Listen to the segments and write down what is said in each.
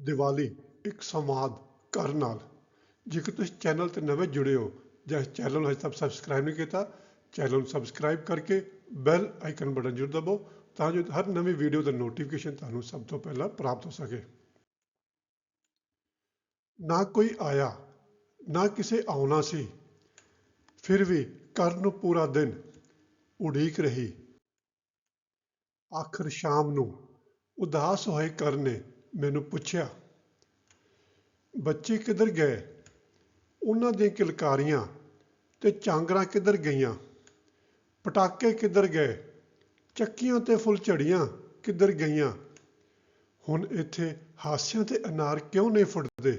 ਦੀਵਾਲੀ ਇੱਕ ਸੰਵਾਦ ਘਰ ਨਾਲ। ਜੇਕਰ ਤੁਸੀਂ ਚੈਨਲ ਤੇ ਨਵੇਂ ਜੁੜੇ ਹੋ ਜਾਂ ਚੈਨਲ ਨੂੰ ਅਜੇ ਤੱਕ ਸਬਸਕ੍ਰਾਈਬ ਨਹੀਂ ਕੀਤਾ, ਚੈਨਲ ਨੂੰ ਸਬਸਕ੍ਰਾਈਬ ਕਰਕੇ ਬੈਲ ਆਈਕਨ ਬਟਨ ਜ਼ਰੂਰ ਦਬਾਓ ਤਾਂ ਜੋ ਹਰ ਨਵੀਂ ਵੀਡੀਓ ਦਾ ਨੋਟੀਫਿਕੇਸ਼ਨ ਤੁਹਾਨੂੰ ਸਭ ਤੋਂ ਪਹਿਲਾਂ ਪ੍ਰਾਪਤ ਹੋ ਸਕੇ। ਨਾ ਕੋਈ ਆਇਆ, ਨਾ ਕਿਸੇ ਆਉਣਾ ਸੀ। ਫਿਰ ਵੀ ਘਰ ਨੂੰ ਪੂਰਾ ਦਿਨ ਉਡੀਕ ਰਹੀ। ਆਖਰ ਸ਼ਾਮ ਨੂੰ ਉਦਾਸ ਹੋਏ ਕਰ ਨੇ ਮੈਨੂੰ ਪੁੱਛਿਆ, ਬੱਚੇ ਕਿੱਧਰ ਗਏ? ਉਹਨਾਂ ਦੀਆਂ ਕਿਲਕਾਰੀਆਂ ਤੇ ਚਾਂਗਰਾਂ ਕਿੱਧਰ ਗਈਆਂ? ਪਟਾਕੇ ਕਿੱਧਰ ਗਏ? ਚੱਕੀਆਂ ਤੇ ਫੁੱਲਝੜੀਆਂ ਕਿੱਧਰ ਗਈਆਂ? ਹੁਣ ਇੱਥੇ ਹਾਸਿਆਂ ਤੇ ਅਨਾਰ ਕਿਉਂ ਨਹੀਂ ਫੁੱਟਦੇ?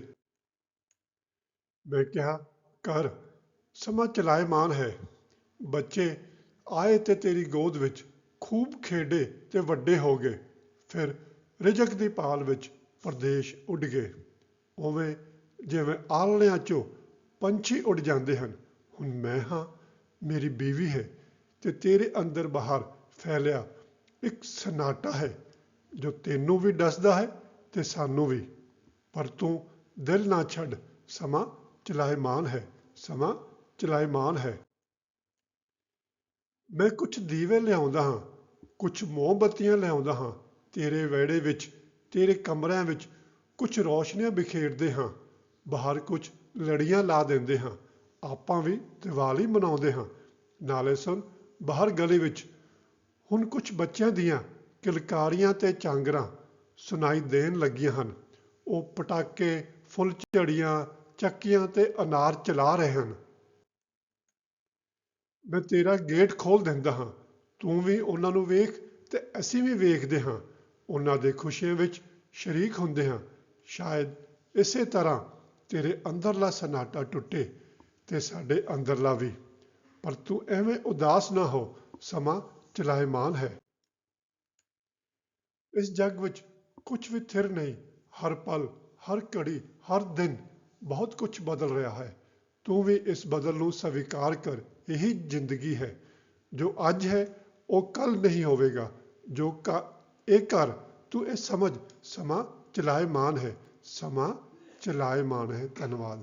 ਮੈਂ ਕਿਹਾ ਕਰ ਸਮਾਂ ਚਲਾਇਮਾਨ ਹੈ। ਬੱਚੇ ਆਏ ਤੇ ਤੇਰੀ ਗੋਦ ਵਿੱਚ ਖੂਬ ਖੇਡੇ ਤੇ ਵੱਡੇ ਹੋ ਗਏ। ਫਿਰ ਰਿਜਕ ਦੀ ਪਾਲ ਵਿੱਚ ਪਰਦੇਸ਼ ਉੱਡ ਗਏ। ਉਵੇਂ ਜਿਵੇਂ ਆਲਣਿਆਂ ਚੋਂ ਪੰਛੀ ਉੱਡ ਜਾਂਦੇ ਹਨ, ਹੁਣ ਮੈਂ ਹਾਂ, ਮੇਰੀ ਬੀਵੀ ਹੈ ਤੇ ਤੇਰੇ ਅੰਦਰ ਬਾਹਰ ਫੈਲਿਆ ਇੱਕ ਸਨਾਟਾ ਹੈ, ਜੋ ਤੈਨੂੰ ਵੀ ਡਸਦਾ ਹੈ ਤੇ ਸਾਨੂੰ ਵੀ। ਪਰ ਤੂੰ ਦਿਲ ਨਾ ਛੱਡ, ਸਮਾਂ ਚਲਾਇਮਾਨ ਹੈ, ਸਮਾਂ ਚਲਾਇਮਾਨ ਹੈ। ਮੈਂ ਕੁਝ ਦੀਵੇ ਲਿਆਉਂਦਾ ਹਾਂ ਕੁਝ ਮੋਮਬੱਤੀਆਂ ਲਿਆਉਂਦਾ ਹਾਂ ਤੇਰੇ ਵਿਹੜੇ ਵਿੱਚ, ਤੇਰੇ ਕਮਰਿਆਂ ਵਿੱਚ ਕੁਝ ਰੌਸ਼ਨੀਆਂ ਬਿਖੇਰਦੇ ਹਾਂ। ਬਾਹਰ ਕੁਝ ਲੜੀਆਂ ਲਾ ਦਿੰਦੇ ਹਾਂ। ਆਪਾਂ ਵੀ ਦੀਵਾਲੀ ਮਨਾਉਂਦੇ ਹਾਂ। ਨਾਲੇ ਸੁਣ, ਬਾਹਰ ਗਲੀ ਵਿੱਚ ਹੁਣ ਕੁਝ ਬੱਚਿਆਂ ਦੀਆਂ ਕਿਲਕਾਰੀਆਂ ਤੇ ਚਾਂਗਰਾਂ ਸੁਣਾਈ ਦੇਣ ਲੱਗੀਆਂ ਹਨ। ਉਹ ਪਟਾਕੇ, ਫੁੱਲ ਝੜੀਆਂ, ਚੱਕੀਆਂ ਤੇ ਅਨਾਰ ਚਲਾ ਰਹੇ ਹਨ। ਮੈਂ ਤੇਰਾ ਗੇਟ ਖੋਲ ਦਿੰਦਾ ਹਾਂ। ਤੂੰ ਵੀ ਉਹਨਾਂ ਨੂੰ ਵੇਖ ਤੇ ਅਸੀਂ ਵੀ ਵੇਖਦੇ ਹਾਂ। ਉਹਨਾਂ ਦੇ ਖੁਸ਼ੀਆਂ ਵਿੱਚ ਸ਼ਰੀਕ ਹੁੰਦੇ ਹਾਂ। ਸ਼ਾਇਦ ਇਸੇ ਤਰ੍ਹਾਂ ਤੇਰੇ ਅੰਦਰਲਾ ਸਨਾਟਾ ਟੁੱਟੇ ਤੇ ਸਾਡੇ ਅੰਦਰਲਾ ਵੀ। ਪਰ ਤੂੰ ਐਵੇਂ ਉਦਾਸ ਨਾ ਹੋ, ਸਮਾਂ ਚਲਾਇਮਾਨ ਹੈ। ਇਸ ਜੱਗ ਵਿੱਚ ਕੁਝ ਵੀ ਥਿਰ ਨਹੀਂ, ਹਰ ਪਲ, ਹਰ ਘੜੀ, ਹਰ ਦਿਨ ਬਹੁਤ ਕੁਝ ਬਦਲ ਰਿਹਾ ਹੈ। ਤੂੰ ਵੀ ਇਸ ਬਦਲ ਨੂੰ ਸਵੀਕਾਰ ਕਰ, ਇਹੀ ਜ਼ਿੰਦਗੀ ਹੈ। ਜੋ ਅੱਜ ਹੈ, ਉਹ ਕੱਲ ਨਹੀਂ ਹੋਵੇਗਾ। ਜੋ ਇਹ ਕਰ ਤੂੰ ਇਹ ਸਮਝ ਸਮਾਂ ਚਲਾਏ ਮਾਨ ਹੈ ਸਮਾਂ ਚਲਾਏ ਮਾਨ ਹੈ ਧੰਨਵਾਦ।